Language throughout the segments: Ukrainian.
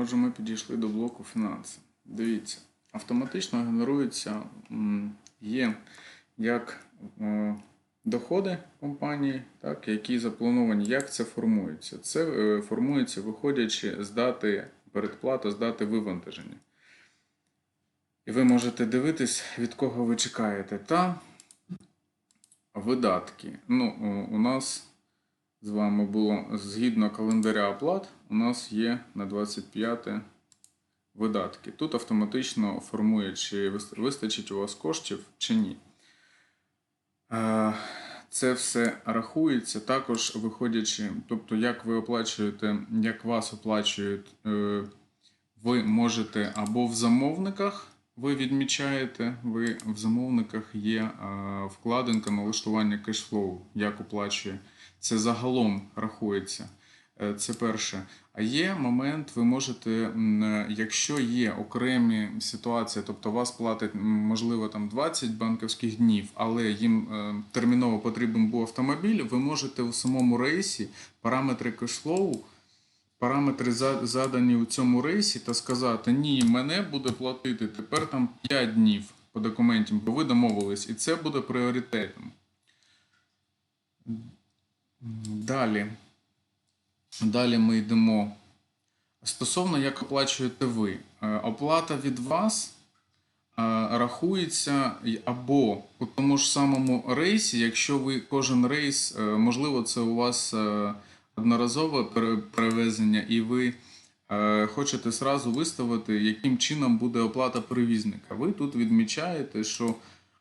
Отже, ми підійшли до блоку фінанси. Дивіться, автоматично генерується, є як е, доходи компанії, так, які заплановані. Як це формується? Це е, формується, виходячи з дати передплати, з дати вивантаження. І ви можете дивитись, від кого ви чекаєте. Та видатки. Ну, у- у нас з вами було згідно календаря оплат, у нас є на 25 видатки. Тут автоматично формує, чи вистачить у вас коштів чи ні. Е, Це все рахується також виходячи, тобто, як ви оплачуєте, як вас оплачують, е, ви можете або в замовниках ви відмічаєте, ви в замовниках є е, вкладинка налаштування кешфлоу, як оплачує. Це загалом рахується. Е, Це перше. А є момент, ви можете, е, якщо є окремі ситуації, тобто вас платить можливо там 20 банківських днів, але їм е, терміново потрібен був автомобіль, ви можете у самому рейсі параметри кешфлоу, параметри задані у цьому рейсі, та сказати: ні, мене буде платити тепер там 5 днів по документам, бо ви домовились, і це буде пріоритетом. Далі. Далі ми йдемо. Стосовно як оплачуєте ви, Е, оплата від вас е, рахується або у тому ж самому рейсі, якщо ви кожен рейс, е, можливо, це у вас одноразове перевезення, і ви хочете зразу виставити, яким чином буде оплата перевізника. Ви тут відмічаєте, що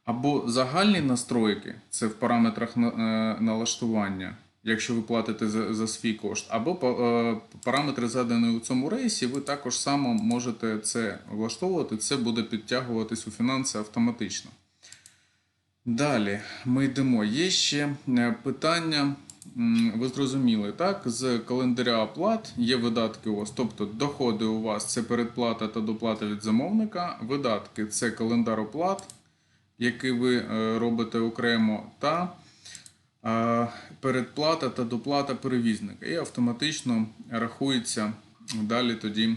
або загальні настройки, це в параметрах на- налаштування, якщо ви платите за, за свій кошт, або е, параметри задані у цьому рейсі, ви також само можете це влаштовувати, це буде підтягуватись у фінанси автоматично. Далі ми йдемо. Є ще е, питання. Ви зрозуміли, так? З календаря оплат є видатки у вас, тобто доходи у вас це передплата та доплата від замовника, видатки це календар оплат, який ви е, робите окремо, та передплата та доплата перевізника. І автоматично рахується далі тоді,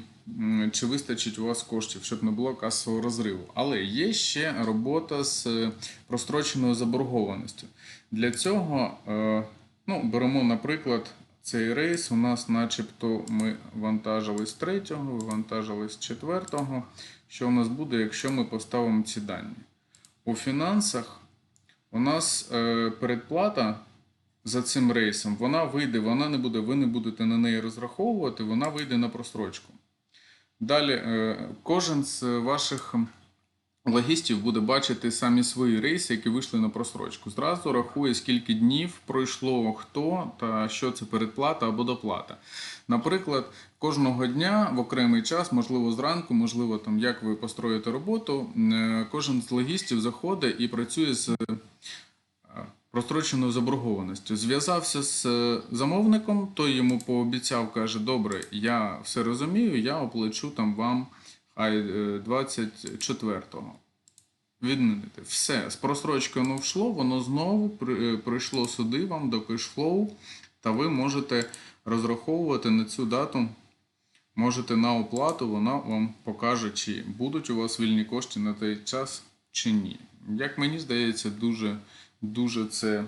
чи вистачить у вас коштів, щоб не було касового розриву. Але є ще робота з е, простроченою заборгованістю. Для цього е, ну, беремо, наприклад, цей рейс. У нас, начебто, ми вантажили з третього, вантажили з четвертого. Що у нас буде, якщо ми поставимо ці дані? У фінансах у нас е, передплата за цим рейсом, вона вийде, вона не буде, ви не будете на неї розраховувати, вона вийде на просрочку. Далі, е, кожен з ваших логістів буде бачити самі свої рейси, які вийшли на просрочку. Зразу рахує, скільки днів пройшло хто та що це передплата або доплата. Наприклад, кожного дня в окремий час, можливо, зранку, можливо, там як ви построїте роботу, е, кожен з логістів заходить і працює з простроченою заборгованістю. Зв'язався з е, замовником, той йому пообіцяв, каже: Добре, я все розумію, я оплачу там вам хай е, 24-го. Відмінити. Все, з просрочкою воно йшло, воно знову е, прийшло сюди вам до кешфлоу, та ви можете розраховувати на цю дату. Можете на оплату, вона вам покаже, чи будуть у вас вільні кошти на той час чи ні. Як мені здається, дуже, дуже це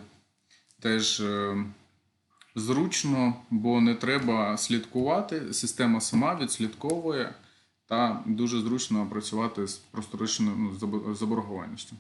теж е, зручно, бо не треба слідкувати. Система сама відслідковує та дуже зручно працювати з просторочною ну, заборгованістю.